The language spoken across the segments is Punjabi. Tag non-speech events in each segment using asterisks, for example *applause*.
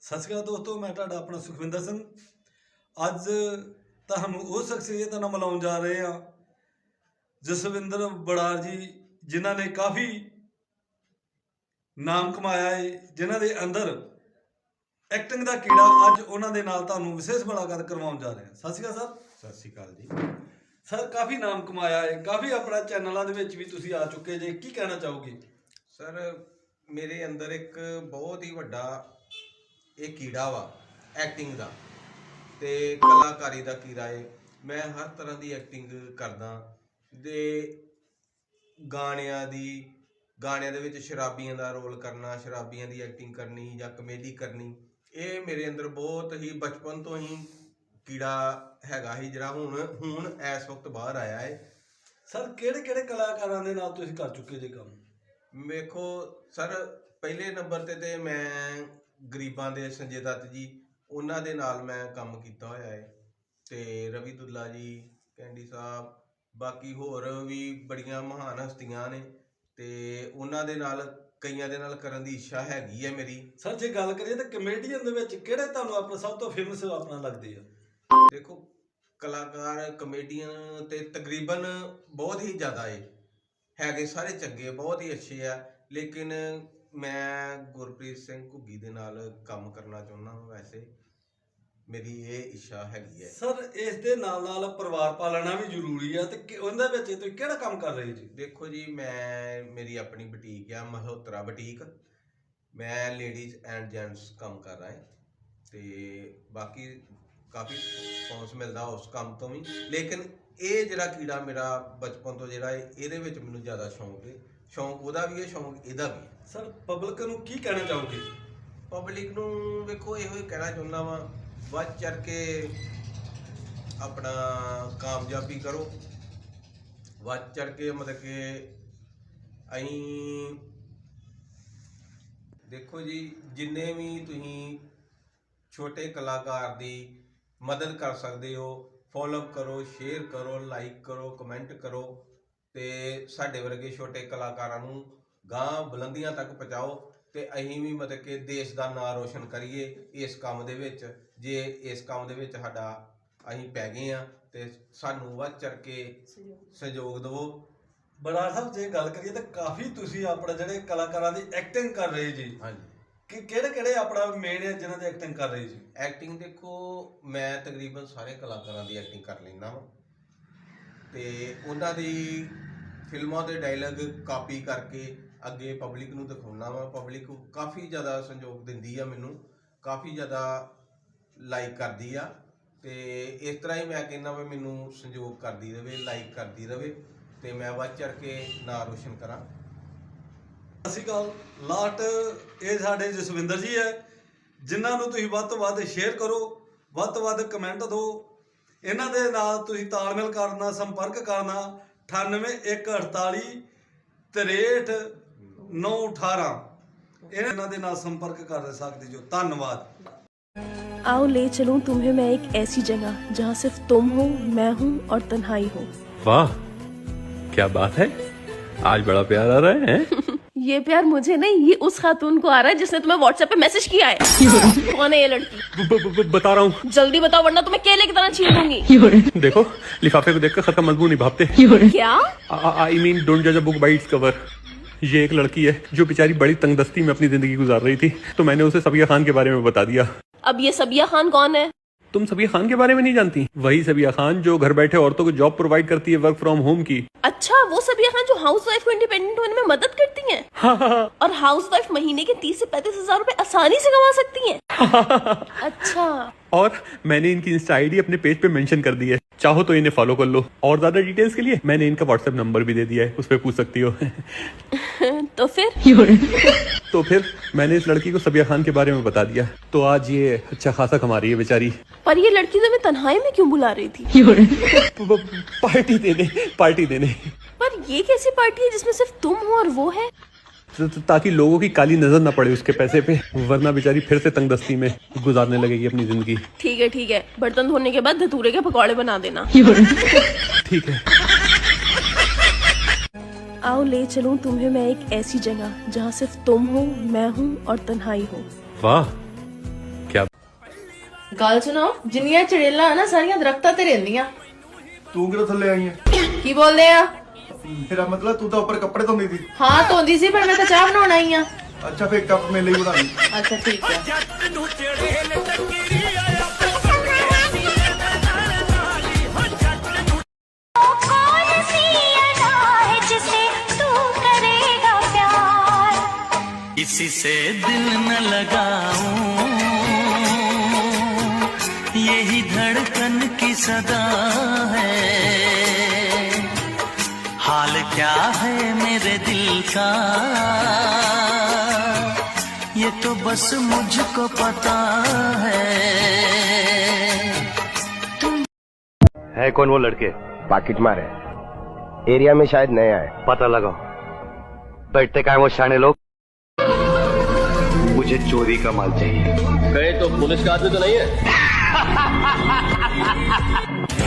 ਸਤਿ ਸ਼੍ਰੀ ਅਕਾਲ ਦੋਸਤੋ ਮੈਂ ਤੁਹਾਡਾ ਆਪਣਾ ਸੁਖਵਿੰਦਰ ਸਿੰਘ। ਅੱਜ ਤੁਹਾਨੂੰ ਉਹ ਸ਼ਖਸੀਅਤ ਨਾਲ ਮਿਲਾਉਣ ਜਾ ਰਹੇ ਹਾਂ ਜਸਵਿੰਦਰ ਬੜਾਰ ਜੀ ਜਿਨ੍ਹਾਂ ਨੇ ਕਾਫੀ ਨਾਮ ਕਮਾਇਆ ਹੈ ਜਿਨ੍ਹਾਂ ਦੇ ਅੰਦਰ ਐਕਟਿੰਗ ਦਾ ਕੀੜਾ ਅੱਜ ਉਹਨਾਂ ਦੇ ਨਾਲ ਤੁਹਾਨੂੰ ਵਿਸ਼ੇਸ਼ ਮੁਲਾਕਾਤ ਕਰਵਾਉਣ ਜਾ ਰਹੇ ਹਾਂ। ਸਤਿ ਸ਼੍ਰੀ ਅਕਾਲ ਸਰ। ਸਤਿ ਸ਼੍ਰੀ ਅਕਾਲ ਜੀ। ਸਰ ਕਾਫੀ ਨਾਮ ਕਮਾਇਆ ਹੈ ਕਾਫੀ ਆਪਣਾ ਚੈਨਲਾਂ ਦੇ ਵਿੱਚ ਵੀ ਤੁਸੀਂ ਆ ਚੁੱਕੇ ਜੇ ਕੀ ਕਹਿਣਾ ਚਾਹੋਗੇ? ਸਰ ਮੇਰੇ ਅੰਦਰ ਇੱਕ ਬਹੁਤ ਹੀ ਵੱਡਾ ਇਹ ਕੀੜਾ ਵਾ ਐਕਟਿੰਗ ਦਾ। ਤੇ ਕਲਾਕਾਰੀ ਦਾ ਕੀੜਾ ਏ। ਮੈਂ ਹਰ ਤਰ੍ਹਾਂ ਦੀ ਐਕਟਿੰਗ ਕਰਦਾ। ਦੇ ਗਾਣਿਆਂ ਦੀ ਗਾਣਿਆਂ ਦੇ ਵਿੱਚ ਸ਼ਰਾਬੀਆਂ ਦਾ ਰੋਲ ਕਰਨਾ ਸ਼ਰਾਬੀਆਂ ਦੀ ਐਕਟਿੰਗ ਕਰਨੀ ਜਾਂ ਕਮੇਡੀ ਕਰਨੀ ਇਹ ਮੇਰੇ ਅੰਦਰ ਬਹੁਤ ਹੀ ਬਚਪਨ ਤੋਂ ਹੀ ਕੀੜਾ ਹੈਗਾ ਸੀ ਜਿਹੜਾ ਹੁਣ ਹੁਣ ਇਸ ਵਕਤ ਬਾਹਰ ਆਇਆ ਏ। ਸਰ ਕਿਹੜੇ ਕਿਹੜੇ ਕਲਾਕਾਰਾਂ ਦੇ ਨਾਲ ਤੁਸੀਂ ਕਰ ਚੁੱਕੇ ਜੇ ਕੰਮ? ਵੇਖੋ ਸਰ ਪਹਿਲੇ ਨੰਬਰ ਤੇ ਤੇ ਮੈਂ ਗਰੀਬਾਂ ਦੇ ਸੰਜੇ ਦੱਤ ਜੀ ਉਹਨਾਂ ਦੇ ਨਾਲ ਮੈਂ ਕੰਮ ਕੀਤਾ ਹੋਇਆ ਹੈ ਤੇ ਰਵੀ ਦੁੱਲਾ ਜੀ ਕੈਂਡੀ ਸਾਹਿਬ ਬਾਕੀ ਹੋਰ ਵੀ ਬੜੀਆਂ ਮਹਾਨ ਹਸਤੀਆਂ ਨੇ। ਤੇ ਉਹਨਾਂ ਦੇ ਨਾਲ ਕਈਆਂ ਦੇ ਨਾਲ ਕਰਨ ਦੀ ਇੱਛਾ ਹੈਗੀ ਹੈ ਮੇਰੀ। ਸਰ ਜੇ ਗੱਲ ਕਰੀਏ ਤਾਂ ਕਮੇਡੀਅਨ ਦੇ ਵਿੱਚ ਕਿਹੜੇ ਤੁਹਾਨੂੰ ਆਪਣਾ ਸਭ ਤੋਂ ਫੇਮਸ ਆਪਣਾ ਲੱਗਦੇ ਆ? ਦੇਖੋ ਕਲਾਕਾਰ ਕਮੇਡੀਅਨ ਤੇ ਤਕਰੀਬਨ ਬਹੁਤ ਹੀ ਜ਼ਿਆਦਾ ਏ। ਹੈਗੇ ਸਾਰੇ ਚੰਗੇ ਬਹੁਤ ਹੀ ਅੱਛੇ ਆ। ਲੇਕਿਨ ਮੈਂ ਗੁਰਪ੍ਰੀਤ ਸਿੰਘ ਘੁੱਗੀ ਦੇ ਨਾਲ ਕੰਮ ਕਰਨਾ ਚਾਹੁੰਦਾ ਹਾਂ ਵੈਸੇ। ਮੇਰੀ ਇਹ ਇੱਛਾ ਹੈਗੀ ਹੈ। ਸਰ ਇਸ ਦੇ ਨਾਲ ਨਾਲ ਪਰਿਵਾਰ ਪਾਲਣਾ ਵੀ ਜ਼ਰੂਰੀ ਆ ਤੇ ਕਿ- ਉਹਦੇ ਵਿੱਚ ਤੁਸੀਂ ਕਿਹੜਾ ਕੰਮ ਕਰ ਰਹੇ ਜੀ? ਦੇਖੋ ਜੀ ਮੈਂ ਮੇਰੀ ਆਪਣੀ ਬੁਟੀਕ ਆ ਮਲਹੋਤਰਾ ਬੁਟੀਕ। ਮੈਂ ਲੇਡੀਜ਼ ਐਂਡ ਜੈਂਟਸ ਕੰਮ ਕਰ ਰਹਾ ਹਾਂ ਤੇ ਬਾਕੀ ਕਾਫੀ ਰਿਸਪੌਂਸ ਮਿਲਦਾ ਉਸ ਕੰਮ ਤੋਂ ਵੀ। ਲੇਕਿਨ ਇਹ ਜਿਹੜਾ ਕੀੜਾ ਮੇਰਾ ਬਚਪਨ ਤੋਂ ਜਿਹੜਾ ਹੈ ਇਹਦੇ ਵਿੱਚ ਮੈਨੂੰ ਜ਼ਿਆਦਾ ਸ਼ੌਂਕ ਹੈ। ਸ਼ੌਂਕ ਉਹਦਾ ਵੀ ਹੈ ਸ਼ੌਂਕ ਇਹਦਾ ਵੀ ਹੈ। ਸਰ ਪਬਲਿਕ ਨੂੰ ਕੀ ਕਹਿਣਾ ਚਾਹੋਗੇ? ਪਬਲਿਕ ਨੂੰ ਵੇਖੋ, ਇਹੋ ਹੀ ਕਹਿਣਾ ਚਾਹੁੰਦਾ ਵਾਂ, ਵੱਧ ਚੜ ਕੇ ਆਪਣਾ ਕਾਮਯਾਬੀ ਕਰੋ। ਵੱਧ ਚੜ ਕੇ ਮਤਲਬ ਕਿ ਅਸੀਂ ਦੇਖੋ ਜੀ, ਜਿੰਨੇ ਵੀ ਤੁਸੀਂ ਛੋਟੇ ਕਲਾਕਾਰ ਦੀ ਮਦਦ ਕਰ ਸਕਦੇ ਹੋ ਫੋਲੋ ਕਰੋ ਸ਼ੇਅਰ ਕਰੋ ਲਾਈਕ ਕਰੋ ਕਮੈਂਟ ਕਰੋ ਤੇ ਸਾਡੇ ਵਰਗੇ ਛੋਟੇ ਕਲਾਕਾਰਾਂ ਨੂੰ ਗਾਂ ਬੁਲੰਦੀਆਂ ਤੱਕ ਪਹੁੰਚਾਓ ਤੇ ਅਸੀਂ ਵੀ ਮਤਲਬ ਕਿ ਦੇਸ਼ ਦਾ ਨਾਂ ਰੋਸ਼ਨ ਕਰੀਏ ਇਸ ਕੰਮ ਦੇ ਵਿੱਚ। ਜੇ ਇਸ ਕੰਮ ਦੇ ਵਿੱਚ ਸਾਡਾ ਅਸੀਂ ਪੈ ਗਏ ਆ ਤੇ ਸਾਨੂੰ ਵੱਧ ਚੜ ਕੇ ਸਹਿਯੋਗ। ਦਿਵੋ। ਬੜਾ ਸਾਹਿਬ ਜੇ ਗੱਲ ਕਰੀਏ ਤਾਂ ਕਾਫੀ ਤੁਸੀਂ ਆਪਣਾ ਜਿਹੜੇ ਕਲਾਕਾਰਾਂ ਦੀ ਐਕਟਿੰਗ ਕਰ ਰਹੇ ਜੀ। ਹਾਂਜੀ। ਕਿ ਕਿਹੜੇ ਕਿਹੜੇ ਆਪਣਾ ਮੇਨ ਹੈ ਜਿਨ੍ਹਾਂ ਦੀ ਐਕਟਿੰਗ ਕਰ ਰਹੇ ਜੀ? ਐਕਟਿੰਗ ਦੇਖੋ ਮੈਂ ਤਕਰੀਬਨ ਸਾਰੇ ਕਲਾਕਾਰਾਂ ਦੀ ਐਕਟਿੰਗ ਕਰ ਲੈਂਦਾ ਵਾਂ। ਤੇ ਉਹਨਾਂ ਦੀ ਫਿਲਮਾਂ ਦੇ ਡਾਇਲੌਗ ਕਾਪੀ ਕਰਕੇ ਅੱਗੇ ਪਬਲਿਕ ਨੂੰ ਦਿਖਾਉਣਾ ਵਾ। ਪਬਲਿਕ ਕਾਫੀ ਜ਼ਿਆਦਾ ਸੰਯੋਗ ਦਿੰਦੀ ਆ ਮੈਨੂੰ। ਕਾਫੀ ਜ਼ਿਆਦਾ ਲਾਈਕ ਕਰਦੀ ਆ। ਤੇ ਇਸ ਤਰ੍ਹਾਂ ਹੀ ਮੈਂ ਕਹਿੰਦਾ ਵੀ, ਮੈਨੂੰ ਸੰਯੋਗ ਕਰਦੀ ਰਵੇ ਲਾਈਕ ਕਰਦੀ ਰਵੇ। ਤੇ ਮੈਂ ਵੱਧ ਚੜ ਕੇ ਨਾਂ ਰੋਸ਼ਨ ਕਰਾਂ। ਸਤਿ ਸ਼੍ਰੀ ਅਕਾਲ। ਲਾਸਟ ਇਹ ਸਾਡੇ ਜਸਵਿੰਦਰ ਜੀ ਹੈ। ਜਿਨ੍ਹਾਂ ਨੂੰ ਤੁਸੀਂ ਵੱਧ ਤੋਂ ਵੱਧ ਸ਼ੇਅਰ ਕਰੋ, ਵੱਧ ਤੋਂ ਵੱਧ ਕਮੈਂਟ ਦਿਓ। ਇਹਨਾਂ ਦੇ ਨਾਲ ਤੁਸੀਂ ਤਾਲਮੇਲ ਕਰਨਾ, ਸੰਪਰਕ ਕਰਨਾ। 98148 63 918 ਇਹਨਾਂ ਦੇ ਨਾਲ ਸੰਪਰਕ ਕਰ ਸਕਦੇ ਜੋ ਧੰਨਵਾਦ आओ ले चलूं तुम्हें मैं एक ऐसी जगह जहाँ सिर्फ तुम हो मैं हूँ और तन्हाई हो वाह क्या बात है आज बड़ा प्यार आ रहा है हैं? *laughs* ये प्यार मुझे नहीं ये उस खातून को आ रहा है जिसने तुम्हें व्हाट्सएप पे मैसेज किया है *laughs* कौन है ये लड़की ब, ब, ब, बता रहा हूँ जल्दी बताओ वरना तुम्हें केले की तरह छीन दूंगी *laughs* देखो लिफाफे को देखकर खत का मजबूर नहीं भापते क्या आई मीन डोंट जज a book by its cover ये एक लड़की है जो बेचारी बड़ी तंगदस्ती में अपनी ज़िंदगी गुजार रही थी। तो मैंने उसे सबिया खान के बारे में बता दिया। अब ये सबिया खान कौन है? तुम सबिया खान के बारे में नहीं जानती? वही सबिया खान जो घर बैठे औरतों को जॉब प्रोवाइड करती है वर्क फ्रॉम होम की। अच्छा वो सबिया खान जो हाउस वाइफ को इंडिपेंडेंट होने में मदद करती है? हाँ हाँ हाँ। और हाउस वाइफ महीने के तीस से पैंतीस हज़ार रूपए आसानी से कमा सकती हैं। अच्छा। और मैंने इनकी इंस्टा आईडी अपने पेज पे मेंशन कर दी है। चाहो तो इन्हें फॉलो कर लो। और ज़्यादा डिटेल्स के लिए मैंने इनका व्हाट्सएप नंबर भी दे दिया है उस पर पूछ सकती हो। *laughs* तो फिर? *laughs* तो फिर मैंने इस लड़की को सबिया खान के बारे में बता दिया। तो आज ये अच्छा खासा कमा रही है बेचारी। पर ये लड़की तुम्हें तन्हाई में क्यों बुला रही थी? *laughs* पार्टी देने पार्टी देने। पर ये कैसी पार्टी है जिसमें सिर्फ़ तुम हो और वो है? त- त- ताकि लोगों की काली नजर न पड़े उसके पैसे पे वरना बेचारी फिर से तंगदस्ती में गुजारने लगेगी अपनी जिंदगी ठीक है ठीक है बर्तन धोने के बाद धतूरे के पकौड़े बना देना ठीक है आओ ले चलूं तुम्हें मैं एक ऐसी जगह जहाँ सिर्फ तुम हो मैं हूँ और तन्हाई हो वाह ਗੱਲ ਸੁਣੋ ਜਿੰਨੀਆਂ ਚੜੇਲਾਂ ਆ ਨਾ ਸਾਰੀਆਂ ਦਰਖਤਾਂ ਤੇ ਰਹਿੰਦੀਆਂ ਤੂੰ ਕਿਹੜਾ ਥੱਲੇ ਆਈ ਹੈ ਕੀ ਬੋਲਦੇ ਆ ਮੇਰਾ ਮਤਲਬ ਤੂੰ ਤਾਂ ਉੱਪਰ ਕੱਪੜੇ ਧੋਂਦੀ ਸੀ ਹਾਂ ਧੋਂਦੀ ਸੀ ਪਰ ਮੈਂ ਤਾਂ ਚਾਹ ਬਣਾਉਣ ਆਈ ਆ ਅੱਛਾ ਫੇਰ ਕੱਪ ਮੇਰੇ ਲਈ ਬਣਾ ਲਈ ਅੱਛਾ ਠੀਕ ਹੈ कौन सी अदा है जिसे तू करेगा प्यार किसी से दिल न लगाऊं यही धड़कन की सदा है है मेरे दिल का। ये तो बस मुझको पता है। है कौन वो लड़के? पाकिट मारे एरिया में शायद नया है। पता लगाओ। बैठते का है वो शाने लोग? मुझे चोरी का माल चाहिए। गए तो पुलिस का आदमी तो नहीं है। *laughs*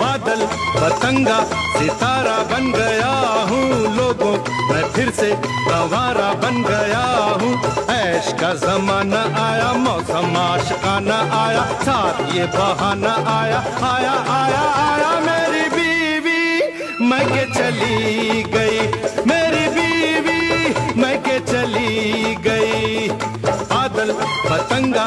बादल पतंगा सितारा बन गया हूँ लोगों मैं फिर से गंवारा बन गया हूँ। ऐश का जमाना आया, मौसम आश आशकाना आया, साथ ये बहाना आया आया आया आया मेरी बीवी, मैं के चली गई, मेरी बीवी, मैं के चली गई। बादल पतंगा